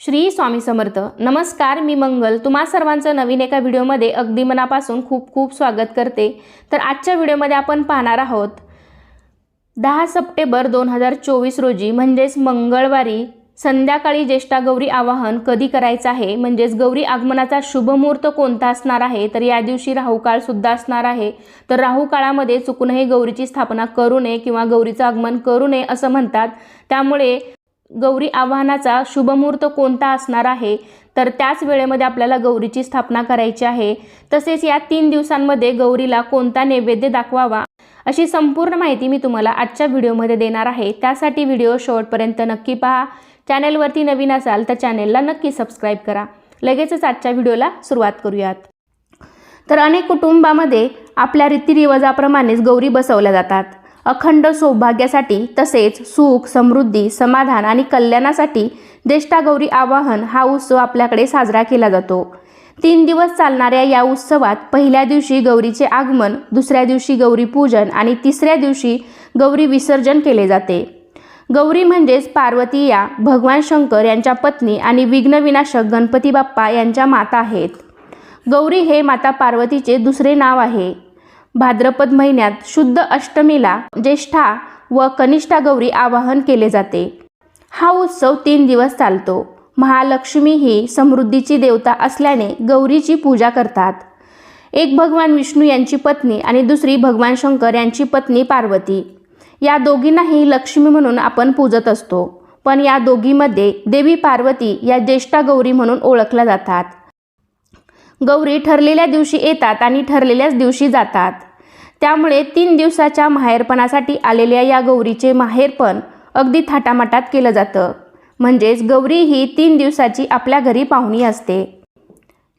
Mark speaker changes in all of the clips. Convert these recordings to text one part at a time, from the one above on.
Speaker 1: श्री स्वामी समर्थ. नमस्कार मी मंगल. तुम्हा सर्वांचं नवीन एका व्हिडिओमध्ये अगदी मनापासून खूप खूप स्वागत करते. तर आजच्या व्हिडिओमध्ये आपण पाहणार आहोत दहा सप्टेंबर दोन हजार चोवीस रोजी म्हणजेच मंगळवारी संध्याकाळी ज्येष्ठा गौरी आवाहन कधी करायचं आहे? म्हणजेच गौरी आगमनाचा शुभ मुहूर्त कोणता असणार आहे? तर या दिवशी राहूकाळसुद्धा असणार आहे. तर राहू काळामध्ये चुकूनही गौरीची स्थापना करू नये किंवा गौरीचं आगमन करू नये असं म्हणतात. त्यामुळे गौरी आव्हानाचा शुभमुहूर्त कोणता असणार आहे? तर त्याच वेळेमध्ये आपल्याला गौरीची स्थापना करायची आहे. तसेच या तीन दिवसांमध्ये गौरीला कोणता नैवेद्य दाखवावा? अशी संपूर्ण माहिती मी तुम्हाला आजच्या व्हिडिओमध्ये देणार आहे. त्यासाठी व्हिडिओ शेवटपर्यंत नक्की पहा. चॅनेलवरती नवीन असाल तर चॅनेलला नक्की सबस्क्राईब करा. लगेचच आजच्या व्हिडिओला सुरुवात करूयात. तर अनेक कुटुंबामध्ये आपल्या रीतिरिवाजाप्रमाणेच गौरी बसवल्या जातात. अखंड सौभाग्यासाठी तसेच सुख समृद्धी समाधान आणि कल्याणासाठी ज्येष्ठा आवाहन हा उत्सव आपल्याकडे साजरा केला जातो. तीन दिवस चालणाऱ्या या उत्सवात पहिल्या दिवशी गौरीचे आगमन दुसऱ्या दिवशी गौरी पूजन आणि तिसऱ्या दिवशी गौरी विसर्जन केले जाते. गौरी म्हणजेच पार्वती या भगवान शंकर यांच्या पत्नी आणि विघ्नविनाशक गणपती बाप्पा यांच्या माता आहेत. गौरी हे माता पार्वतीचे दुसरे नाव आहे. भाद्रपद महिन्यात शुद्ध अष्टमीला ज्येष्ठा व कनिष्ठा गौरी आवाहन केले जाते. हा उत्सव तीन दिवस चालतो. महालक्ष्मी ही समृद्धीची देवता असल्याने गौरीची पूजा करतात. एक भगवान विष्णू यांची पत्नी आणि दुसरी भगवान शंकर यांची पत्नी पार्वती. या दोघींनाही लक्ष्मी म्हणून आपण पूजत असतो. पण या दोघीमध्ये देवी पार्वती या ज्येष्ठा गौरी म्हणून ओळखल्या जातात. गौरी ठरलेल्या दिवशी येतात आणि ठरलेल्याच दिवशी जातात. त्यामुळे तीन दिवसाच्या माहेरपणासाठी आलेल्या या गौरीचे माहेरपण अगदी थाटामाटात केलं जातं. म्हणजेच गौरी ही तीन दिवसाची आपल्या घरी पाहुणी असते.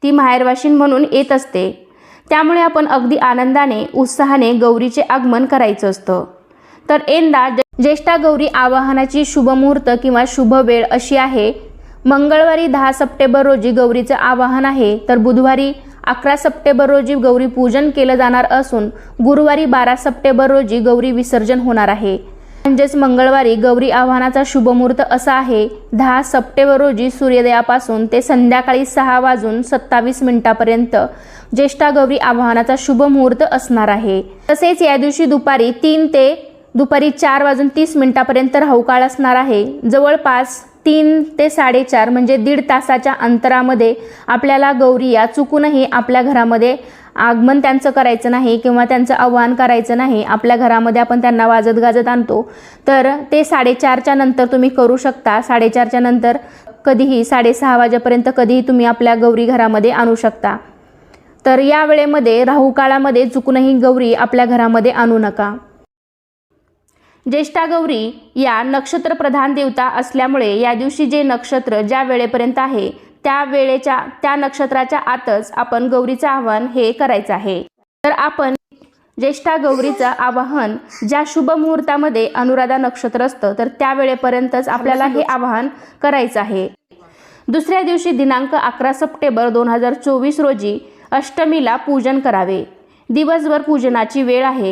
Speaker 1: ती माहेरवाशीन म्हणून येत असते. त्यामुळे आपण अगदी आनंदाने उत्साहाने गौरीचे आगमन करायचं असतं. तर यंदा ज्येष्ठा गौरी आवाहनाची शुभमुहूर्त किंवा शुभ वेळ अशी आहे मंगळवारी दहा सप्टेंबर रोजी गौरीचं आवाहन आहे तर बुधवारी अकरा सप्टेंबर रोजी गौरी पूजन केलं जाणार असून गुरुवारी बारा सप्टेंबर रोजी गौरी विसर्जन होणार आहे. म्हणजेच मंगळवारी गौरी आव्हानाचा शुभमुहूर्त असा आहे दहा सप्टेंबर रोजी सूर्योदयापासून ते संध्याकाळी सहा वाजून सत्तावीस मिनिटापर्यंत ज्येष्ठा गौरी आव्हानाचा शुभ मुहूर्त असणार आहे. तसेच या दिवशी दुपारी तीन ते दुपारी चार वाजून तीस मिनिटापर्यंत राहुकाळ असणार आहे. जवळपास तीन ते साडेचार म्हणजे दीड तासाच्या अंतरामध्ये आपल्याला गौरी या चुकूनही आपल्या घरामध्ये आगमन त्यांचं करायचं नाही किंवा त्यांचं आव्हान करायचं नाही आपल्या घरामध्ये आपण त्यांना वाजत गाजत आणतो तर ते साडेचारच्या नंतर तुम्ही करू शकता. साडेचारच्या नंतर कधीही साडेसहा वाजेपर्यंत कधीही तुम्ही आपल्या गौरी घरामध्ये आणू शकता. तर या वेळेमध्ये राहू काळामध्ये चुकूनही गौरी आपल्या घरामध्ये आणू नका. ज्येष्ठा गौरी या नक्षत्र प्रधान देवता असल्यामुळे या दिवशी जे नक्षत्र ज्या वेळेपर्यंत आहे त्या वेळेच्या त्या नक्षत्राच्या आतच आपण गौरीचं आवाहन हे करायचं आहे. तर आपण ज्येष्ठा गौरीचं आवाहन ज्या शुभ मुहूर्तामध्ये अनुराधा नक्षत्र असतं तर त्या वेळेपर्यंतच आपल्याला हे आवाहन करायचं आहे. दुसऱ्या दिवशी दिनांक अकरा सप्टेंबर दोन हजार चोवीस रोजी अष्टमीला पूजन करावे. दिवसभर पूजनाची वेळ आहे.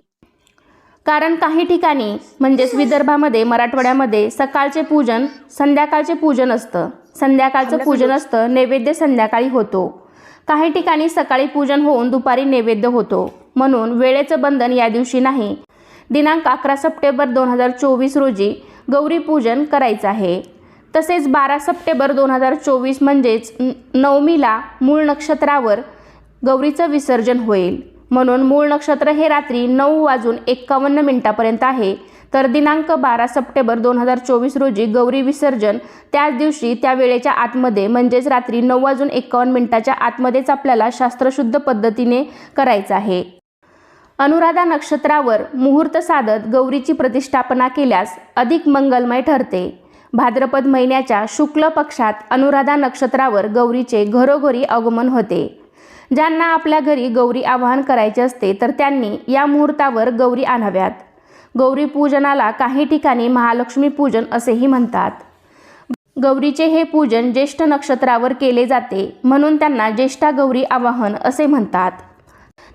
Speaker 1: कारण काही ठिकाणी म्हणजेच विदर्भामध्ये मराठवाड्यामध्ये सकाळचे पूजन संध्याकाळचे पूजन असतं. संध्याकाळचं पूजन असतं नैवेद्य संध्याकाळी होतो. काही ठिकाणी सकाळी पूजन होऊन दुपारी नैवेद्य होतो. म्हणून वेळेचं बंधन या दिवशी नाही. दिनांक अकरा सप्टेंबर दोन हजार चोवीस रोजी गौरी पूजन करायचं आहे. तसेच बारा सप्टेंबर दोन हजार चोवीस म्हणजेच नवमीला मूळ नक्षत्रावर गौरीचं विसर्जन होईल. म्हणून मूळ नक्षत्र हे रात्री नऊ वाजून एक्कावन्न मिनिटापर्यंत आहे. तर दिनांक बारा सप्टेंबर दोन हजार चोवीस रोजी गौरी विसर्जन त्याच दिवशी त्या वेळेच्या आतमध्ये म्हणजेच रात्री नऊ वाजून एक्कावन्न मिनिटाच्या आतमध्येच आपल्याला शास्त्रशुद्ध पद्धतीने करायचं आहे. अनुराधा नक्षत्रावर मुहूर्त साधत गौरीची प्रतिष्ठापना केल्यास अधिक मंगलमय ठरते. भाद्रपद महिन्याच्या शुक्ल पक्षात अनुराधा नक्षत्रावर गौरीचे घरोघरी आगमन होते. ज्यांना आपल्या घरी गौरी आवाहन करायचे असते तर त्यांनी या मुहूर्तावर गौरी आणाव्यात. गौरी पूजनाला काही ठिकाणी महालक्ष्मी पूजन असेही म्हणतात. गौरीचे हे पूजन ज्येष्ठ नक्षत्रावर केले जाते म्हणून त्यांना ज्येष्ठा गौरी आवाहन असे म्हणतात.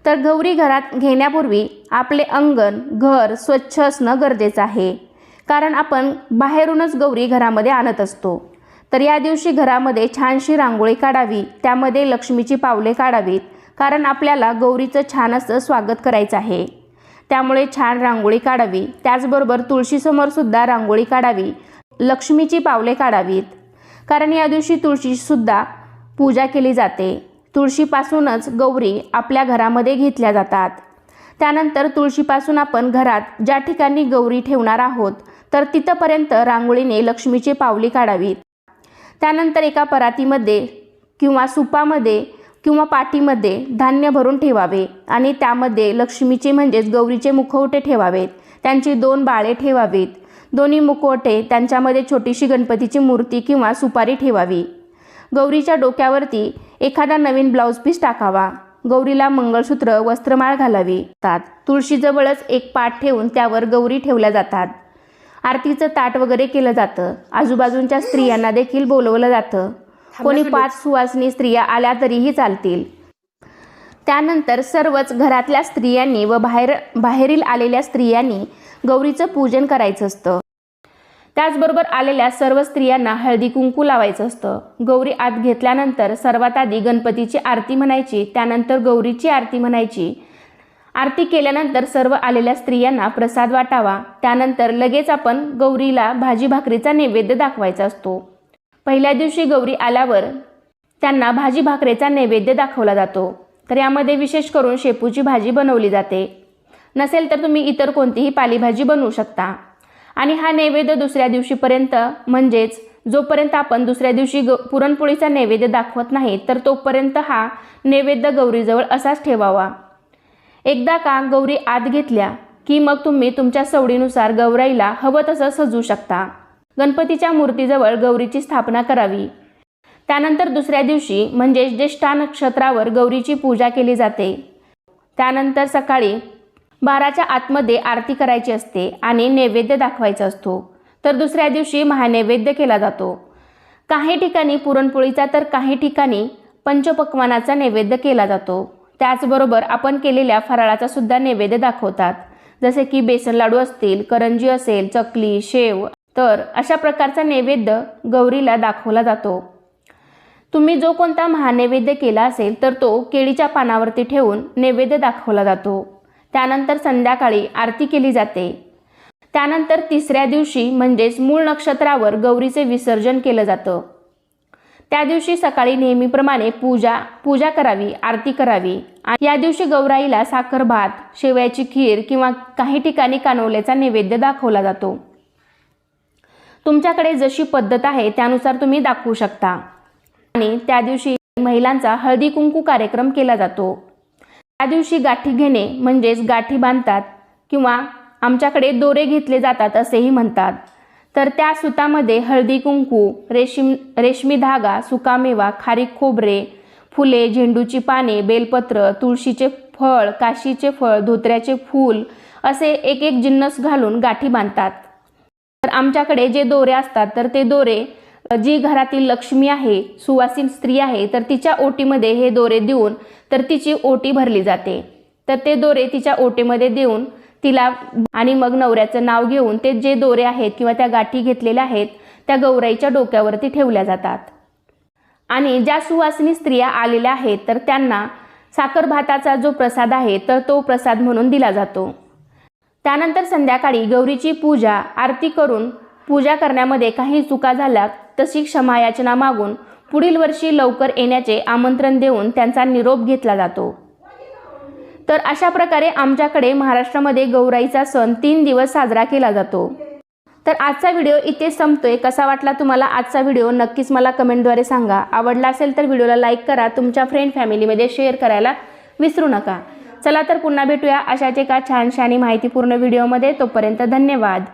Speaker 1: तर गौरी घरात घेण्यापूर्वी आपले अंगण घर स्वच्छ असणं गरजेचं आहे. कारण आपण बाहेरूनच गौरी घरामध्ये आणत असतो. तर या दिवशी घरामध्ये छानशी रांगोळी काढावी. त्यामध्ये लक्ष्मीची पावले काढावीत कारण आपल्याला गौरीचं छान असं स्वागत करायचं आहे. त्यामुळे छान रांगोळी काढावी. त्याचबरोबर तुळशीसमोरसुद्धा रांगोळी काढावी लक्ष्मीची पावले काढावीत. कारण या दिवशी तुळशीसुद्धा पूजा केली जाते. तुळशीपासूनच गौरी आपल्या घरामध्ये घेतल्या जातात. त्यानंतर तुळशीपासून आपण घरात ज्या ठिकाणी गौरी ठेवणार आहोत तर तिथंपर्यंत रांगोळीने लक्ष्मीची पावली काढावीत. त्यानंतर एका परातीमध्ये किंवा सुपामध्ये किंवा पाटीमध्ये धान्य भरून ठेवावे आणि त्यामध्ये लक्ष्मीचे म्हणजेच गौरीचे मुखवटे ठेवावेत. त्यांची दोन बाळे ठेवावीत. दोन्ही मुखवटे त्यांच्यामध्ये छोटीशी गणपतीची मूर्ती किंवा सुपारी ठेवावी. गौरीच्या डोक्यावरती एखादा नवीन ब्लाऊज पीस टाकावा. गौरीला मंगळसूत्र वस्त्रमाळ घालावी. तात. तुळशीजवळच एक पाठ ठेवून त्यावर गौरी ठेवल्या जातात. आरतीचं ताट वगैरे केलं जातं. आजूबाजूच्या स्त्रियांना देखील बोलवलं जातं. कोणी पाच सुवासिनी स्त्रिया आल्या तरीही चालतील. त्यानंतर सर्वच घरातल्या स्त्रियांनी व बाहेर बाहेरील आलेल्या स्त्रियांनी गौरीचं पूजन करायचं असतं. त्याचबरोबर आलेल्या सर्व स्त्रियांना हळदी कुंकू लावायचं असतं. गौरी आत घेतल्यानंतर सर्वात आधी गणपतीची आरती म्हणायची त्यानंतर गौरीची आरती म्हणायची आरती केल्यानंतर सर्व आलेल्या स्त्रियांना प्रसाद वाटावा. त्यानंतर लगेच आपण गौरीला भाजी भाकरीचा नैवेद्य दाखवायचा असतो. पहिल्या दिवशी गौरी आल्यावर त्यांना भाजी भाकरीचा नैवेद्य दाखवला जातो. तर यामध्ये विशेष करून शेपूची भाजी बनवली जाते. नसेल तर तुम्ही इतर कोणतीही पालेभाजी बनवू शकता. आणि हा नैवेद्य दुसऱ्या दिवशीपर्यंत म्हणजेच जोपर्यंत आपण दुसऱ्या दिवशी ग पुरणपोळीचा नैवेद्य दाखवत नाही तर तोपर्यंत हा नैवेद्य गौरीजवळ असाच ठेवावा. एकदा का गौरी आत घेतल्या की मग तुम्ही तुमच्या सवडीनुसार गौराईला हवं तसं सजवू शकता. गणपतीच्या मूर्तीजवळ गौरीची स्थापना करावी. त्यानंतर दुसऱ्या दिवशी म्हणजे ज्येष्ठा नक्षत्रावर गौरीची पूजा केली जाते. त्यानंतर सकाळी बाराच्या आतमध्ये आरती करायची असते आणि नैवेद्य दाखवायचा असतो. तर दुसऱ्या दिवशी महानैवेद्य केला जातो. काही ठिकाणी पुरणपोळीचा तर काही ठिकाणी पंचपक्वानाचा नैवेद्य केला जातो. त्याचबरोबर आपण केलेल्या फराळाचा सुद्धा नैवेद्य दाखवतात. जसे की बेसन लाडू असतील करंजी असेल चकली शेव तर अशा प्रकारचा नैवेद्य गौरीला दाखवला जातो. तुम्ही जो कोणता महानैवेद्य केला असेल तर तो केळीच्या पानावरती ठेवून नैवेद्य दाखवला जातो. त्यानंतर संध्याकाळी आरती केली जाते. त्यानंतर तिसऱ्या दिवशी म्हणजेच मूळ नक्षत्रावर गौरीचे विसर्जन केलं जातं. त्या दिवशी सकाळी नेहमीप्रमाणे पूजा पूजा करावी आरती करावी. या दिवशी गौराईला साखर भात शेवयाची खीर किंवा काही ठिकाणी कानवल्याचा नैवेद्य दाखवला जातो. तुमच्याकडे जशी पद्धत आहे त्यानुसार तुम्ही दाखवू शकता. आणि त्या दिवशी महिलांचा हळदी कुंकू कार्यक्रम केला जातो. त्या दिवशी गाठी घेणे म्हणजेच गाठी बांधतात किंवा आमच्याकडे दोरे घेतले जातात असेही म्हणतात. तर त्या सुतामध्ये हळदी कुंकू रेशीम रेशमी धागा सुकामेवा खारीक खोबरे फुले झेंडूची पाने बेलपत्र तुळशीचे फळ काशीचे फळ धोत्र्याचे फूल असे एक एक जिन्नस घालून गाठी बांधतात. तर आमच्याकडे जे दोरे असतात तर ते दोरे जी घरातील लक्ष्मी आहे सुवासीन स्त्री आहे तर तिच्या ओटीमध्ये हे दोरे देऊन तर तिची ओटी भरली जाते. तर ते दोरे तिच्या ओटीमध्ये देऊन तिला आणि मग नवऱ्याचं नाव घेऊन ते जे दोरे आहेत किंवा त्या गाठी घेतलेल्या आहेत त्या गौराईच्या डोक्यावरती ठेवल्या जातात. आणि ज्या सुवासिनी स्त्रिया आलेल्या आहेत तर त्यांना साखर भाताचा जो प्रसाद आहे तर तो प्रसाद म्हणून दिला जातो. त्यानंतर संध्याकाळी गौरीची पूजा आरती करून पूजा करण्यामध्ये काही चुका झाल्या तशी क्षमायाचना मागून पुढील वर्षी लवकर येण्याचे आमंत्रण देऊन त्यांचा निरोप घेतला जातो. तर अशा प्रकारे आमच्याकडे महाराष्ट्रामध्ये गौराईचा सण तीन दिवस साजरा केला जातो. तर आजचा व्हिडिओ इथे संपतोय. कसा वाटला तुम्हाला आजचा व्हिडिओ? नक्कीच मला कमेंटद्वारे सांगा. आवडला असेल तर व्हिडिओला लाईक करा. तुमच्या फ्रेंड फॅमिलीमध्ये शेअर करायला विसरू नका. चला तर पुन्हा भेटूया अशाच एका छानशा आणि माहितीपूर्ण व्हिडिओमध्ये. तोपर्यंत धन्यवाद.